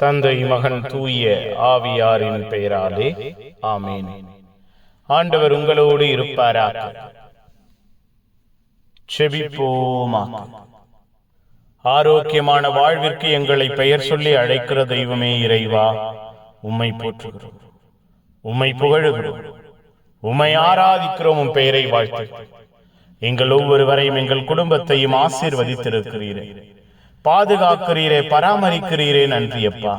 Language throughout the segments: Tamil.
தந்தை மகன் தூய ஆவியாரின் பெயராலே ஆமேன். ஆண்டவர் உங்களோடு இருப்பாரா செபிப்போமா ஆரோக்கியமான வாழ்விற்கு எங்களை பெயர் சொல்லி அழைக்கிற தெய்வமே இறைவா உம்மை போற்றுகிறோம். உம்மை புகழுகிறோம். உம்மை ஆராதிக்கிறோம் உம் பெயரை வாழ்த்து. எங்கள் ஒவ்வொருவரையும் எங்கள் குடும்பத்தையும் ஆசீர்வதித்திருக்கிறீர்கள் பாதுகாக்கிறீரே பராமரிக்கிறீரே நன்றி அப்பா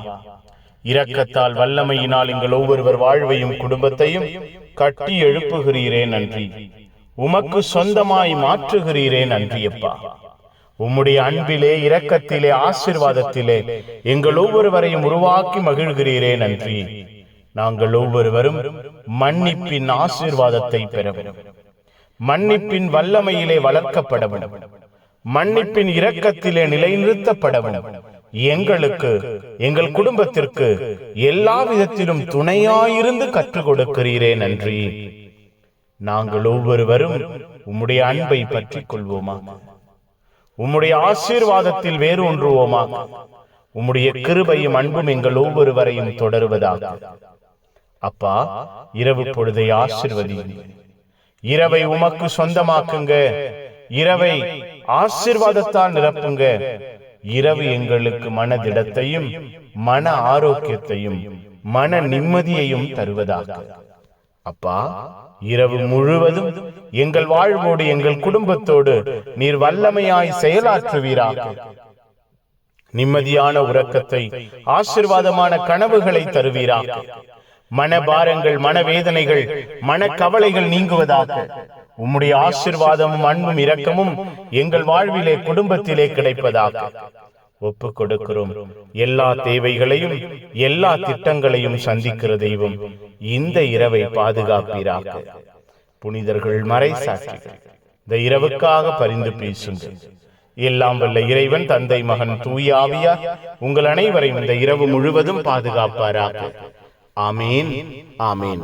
இரக்கத்தால் வல்லமையினால் எங்கள் ஒவ்வொருவர் வாழ்வையும் குடும்பத்தையும் கட்டி எழுப்புகிறீரே நன்றி. உமக்கு சொந்தமாய் மாற்றுகிறீரே நன்றி அப்பா உம்முடைய அன்பிலே இரக்கத்திலே ஆசிர்வாதத்திலே எங்கள் ஒவ்வொருவரையும் உருவாக்கி மகிழ்கிறீரே நன்றி. நாங்கள் ஒவ்வொருவரும் மன்னிப்பின் ஆசிர்வாதத்தை பெறவும் மன்னிப்பின் வல்லமையிலே வளர்க்கப்படவும். மன்னிப்பின் இரக்கத்திலே நிலைநிறுத்தப்படவும். எங்களுக்கு எங்கள் குடும்பத்திற்கு எல்லா விதத்திலும் துணையாயிருந்து கற்றுக் கொடுக்கிறீரே நன்றி. நாங்கள் ஒவ்வொருவரும் உம்முடைய அன்பை பற்றிக் கொள்வோமா? உம்முடைய ஆசீர்வாதத்தில் வேறு ஒன்றுவோமா? உம்முடைய கிருபையும் அன்பும் எங்கள் ஒவ்வொருவரையும் தொடருவதாக அப்பா இரவு பொழுதை ஆசிர்வதியுங்கள் இரவை உமக்கு சொந்தமாக்குங்க. இரவை ஆசிர்வாதத்தால் நிரப்புங்க. இரவு எங்களுக்கு மனதிடத்தையும் மன ஆரோக்கியத்தையும் மன நிம்மதியையும் தருவதாக. அப்பா இரவு முழுவதும் எங்கள் வாழ்வோடு எங்கள் குடும்பத்தோடு நீர் வல்லமையாய் செயலாற்றுவீராக நிம்மதியான உறக்கத்தை ஆசிர்வாதமான கனவுகளை தருவீராக மனபாரங்கள் மனவேதனைகள் மனக்கவலைகள் நீங்குவதாக. உம்முடைய ஆசிர்வாதமும் அன்பும் இரக்கமும் எங்கள் வாழ்விலே குடும்பத்திலே கிடைப்பதாக ஒப்பு கொடுக்கிறோம். எல்லா தேவைகளையும் எல்லா திட்டங்களையும் சந்திக்கிற தெய்வம் இந்த இரவை பாதுகாப்பீராக. புனிதர்கள் மறை சாட்சிகள் இந்த இரவுக்காக பரிந்து பேசுங்கள். எல்லாம் வல்ல இறைவன் தந்தை மகன் தூய ஆவியார் உங்கள் அனைவரையும் இந்த இரவு முழுவதும் பாதுகாப்பாராக. ஆமீன். ஆமீன்.